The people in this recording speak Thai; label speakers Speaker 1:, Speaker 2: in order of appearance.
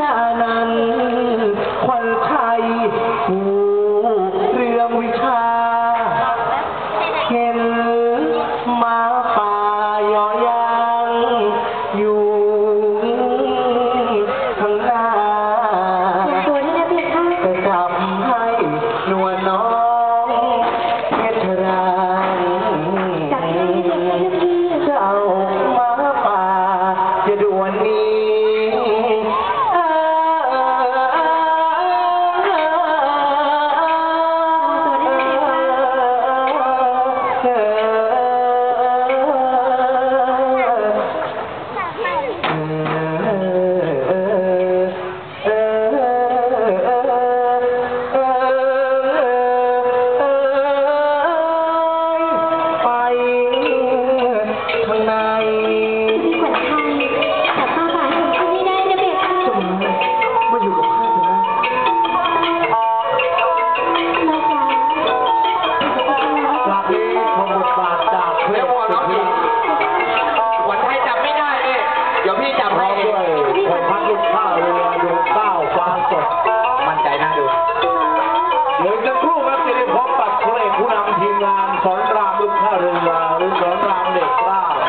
Speaker 1: ระนั้นควันไทยผู้เรื่องวิชา
Speaker 2: letrado.